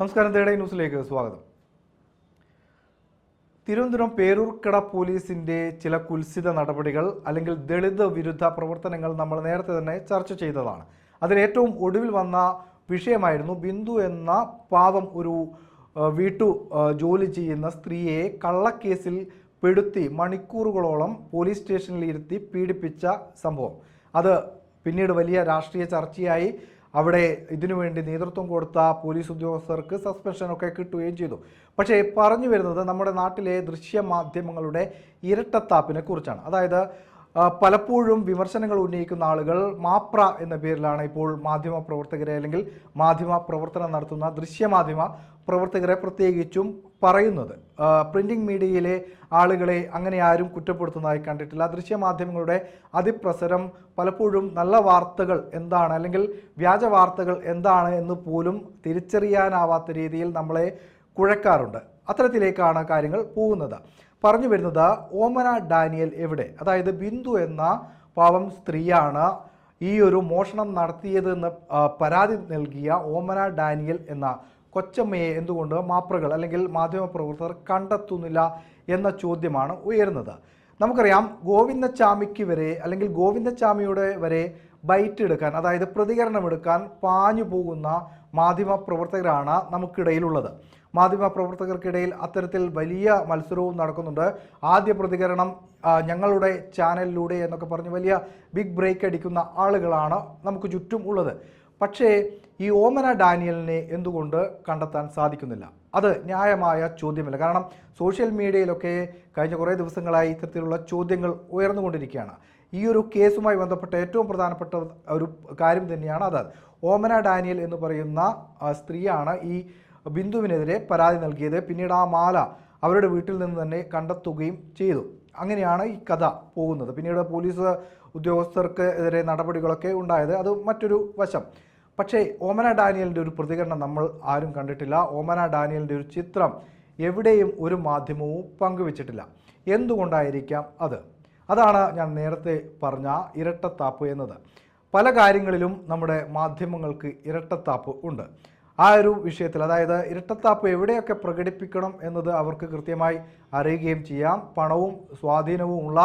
നമസ്കാരം തേടേ ന്യൂസിലേക്ക് സ്വാഗതം. തിരുവനന്തപുരം പേരൂർക്കട പോലീസിന്റെ ചില കുൽസിത നടപടികൾ അല്ലെങ്കിൽ ദളിത് വിരുദ്ധ പ്രവർത്തനങ്ങൾ നമ്മൾ നേരത്തെ തന്നെ ചർച്ച ചെയ്തതാണ്. അതിൽ ഏറ്റവും ഒടുവിൽ വന്ന വിഷയമായിരുന്നു ബിന്ദു എന്ന പാവം ഒരു വീട്ടു ജോലി ചെയ്യുന്ന സ്ത്രീയെ കള്ളക്കേസിൽ പെടുത്തി മണിക്കൂറുകളോളം പോലീസ് സ്റ്റേഷനിൽ ഇരുത്തി പീഡിപ്പിച്ച സംഭവം. അത് പിന്നീട് വലിയ രാഷ്ട്രീയ ചർച്ചയായി. അവിടെ ഇതിനു വേണ്ടി നേതൃത്വം കൊടുത്ത പോലീസ് ഉദ്യോഗസ്ഥർക്ക് സസ്പെൻഷനൊക്കെ കിട്ടുകയും ചെയ്തു. പക്ഷേ പറഞ്ഞു വരുന്നത് നമ്മുടെ നാട്ടിലെ ദൃശ്യമാധ്യമങ്ങളുടെ ഇരട്ടത്താപ്പിനെ കുറിച്ചാണ്. അതായത് പലപ്പോഴും വിമർശനങ്ങൾ ഉന്നയിക്കുന്ന ആളുകൾ മാപ്ര എന്ന പേരിലാണ് ഇപ്പോൾ മാധ്യമ പ്രവർത്തകരെ അല്ലെങ്കിൽ മാധ്യമ പ്രവർത്തനം നടത്തുന്ന ദൃശ്യമാധ്യമ പ്രവർത്തകരെ പ്രത്യേകിച്ചും പറയുന്നത്. പ്രിന്റിംഗ് മീഡിയയിലെ ആളുകളെ അങ്ങനെ ആരും കുറ്റപ്പെടുത്തുന്നതായി കണ്ടിട്ടില്ല. ദൃശ്യമാധ്യമങ്ങളുടെ അതിപ്രസരം പലപ്പോഴും നല്ല വാർത്തകൾ എന്താണ് അല്ലെങ്കിൽ വ്യാജ വാർത്തകൾ എന്താണ് എന്ന് പോലും തിരിച്ചറിയാനാവാത്ത രീതിയിൽ നമ്മളെ കുഴക്കാറുണ്ട്. അത്തരത്തിലേക്കാണ് കാര്യങ്ങൾ പോകുന്നത്. പറഞ്ഞു വരുന്നത് ഓമന ഡാനിയൽ എവിടെ? അതായത് ബിന്ദു എന്ന പാവം സ്ത്രീയാണ് ഈ ഒരു മോഷണം നടത്തിയതെന്ന് പരാതി നൽകിയ ഓമന ഡാനിയൽ എന്ന കൊച്ചമ്മയെ എന്തുകൊണ്ട് മാപ്രകൾ അല്ലെങ്കിൽ മാധ്യമപ്രവർത്തകർ കണ്ടെത്തുന്നില്ല എന്ന ചോദ്യമാണ് ഉയരുന്നത്. നമുക്കറിയാം ഗോവിന്ദച്ചാമിക്ക് വരെ അല്ലെങ്കിൽ ഗോവിന്ദച്ചാമിയുടെ വരെ ബൈറ്റ് എടുക്കാൻ അതായത് പ്രതികരണം എടുക്കാൻ പാഞ്ഞു പോകുന്ന മാധ്യമ പ്രവർത്തകരാണ് നമുക്കിടയിലുള്ളത്. മാധ്യമ പ്രവർത്തകർക്കിടയിൽ അത്തരത്തിൽ വലിയ മത്സരവും നടക്കുന്നുണ്ട്. ആദ്യ പ്രതികരണം ഞങ്ങളുടെ ചാനലിലൂടെ എന്നൊക്കെ പറഞ്ഞ് വലിയ ബിഗ് ബ്രേക്ക് അടിക്കുന്ന ആളുകളാണ് നമുക്ക് ചുറ്റും ഉള്ളത്. പക്ഷേ ഈ ഓമന ഡാനിയലിനെ എന്തുകൊണ്ട് കണ്ടെത്താൻ സാധിക്കുന്നില്ല? അത് ന്യായമായ ചോദ്യമല്ല. കാരണം സോഷ്യൽ മീഡിയയിലൊക്കെ കഴിഞ്ഞ കുറേ ദിവസങ്ങളായി ഇത്തരത്തിലുള്ള ചോദ്യങ്ങൾ ഉയർന്നുകൊണ്ടിരിക്കുകയാണ്. ഈ ഒരു കേസുമായി ബന്ധപ്പെട്ട ഏറ്റവും പ്രധാനപ്പെട്ട ഒരു കാര്യം തന്നെയാണ് അത്. ഓമന ഡാനിയൽ എന്ന് പറയുന്ന സ്ത്രീയാണ് ഈ ബിന്ദുവിനെതിരെ പരാതി നൽകിയത്. പിന്നീട് ആ മാല അവരുടെ വീട്ടിൽ നിന്ന് തന്നെ കണ്ടെത്തുകയും ചെയ്തു. അങ്ങനെയാണ് ഈ കഥ പോകുന്നത്. പിന്നീട് പോലീസ് ഉദ്യോഗസ്ഥർക്ക് എതിരെ നടപടികളൊക്കെ ഉണ്ടായത്. അത് മറ്റൊരു വശം. പക്ഷേ ഓമന ഡാനിയലിന്റെ ഒരു പ്രതികരണം നമ്മൾ ആരും കണ്ടിട്ടില്ല. ഓമന ഡാനിയലിന്റെ ഒരു ചിത്രം എവിടെയും ഒരു മാധ്യമവും പങ്കുവച്ചിട്ടില്ല. എന്തുകൊണ്ടായിരിക്കാം അത്? അതാണ് ഞാൻ നേരത്തെ പറഞ്ഞ ഇരട്ടത്താപ്പ് എന്നത്. പല കാര്യങ്ങളിലും നമ്മുടെ മാധ്യമങ്ങൾക്ക് ഇരട്ടത്താപ്പ് ഉണ്ട്. ആ ഒരു വിഷയത്തിൽ അതായത് ഇരട്ടത്താപ്പ് എവിടെയൊക്കെ പ്രകടിപ്പിക്കണം എന്നത് അവർക്ക് കൃത്യമായി അറിയുകയും ചെയ്യാം. പണവും സ്വാധീനവും ഉള്ള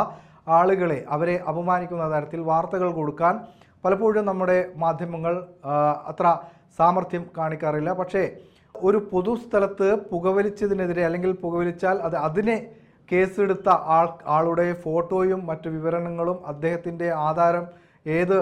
ആളുകളെ അവരെ അപമാനിക്കുന്ന തരത്തിൽ വാർത്തകൾ കൊടുക്കാൻ പലപ്പോഴും നമ്മുടെ മാധ്യമങ്ങൾ അത്ര സാമർഥ്യം കാണിക്കാറില്ല. പക്ഷേ ഒരു പൊതുസ്ഥലത്ത് പുകവലിച്ചതിനെതിരെ അല്ലെങ്കിൽ പുകവലിച്ചാൽ അത് അതിനെ കേസെടുത്ത ആൾ ആളുടെ ഫോട്ടോയും മറ്റു വിവരണങ്ങളും അദ്ദേഹത്തിന്റെ ആധാരം ഏത്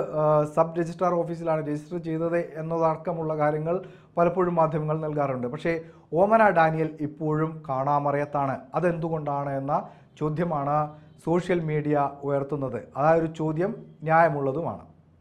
സബ് രജിസ്ട്രാർ ഓഫീസിലാണ് രജിസ്റ്റർ ചെയ്തത് എന്നതടക്കമുള്ള കാര്യങ്ങൾ പലപ്പോഴും മാധ്യമങ്ങൾ നൽകാറുണ്ട്. പക്ഷേ ഓമന ഡാനിയൽ ഇപ്പോഴും കാണാമറിയത്താണ്. അതെന്തുകൊണ്ടാണ് എന്ന ചോദ്യമാണ് സോഷ്യൽ മീഡിയ ഉയർത്തുന്നത്. അതായൊരു ചോദ്യം ന്യായമുള്ളതുമാണ്.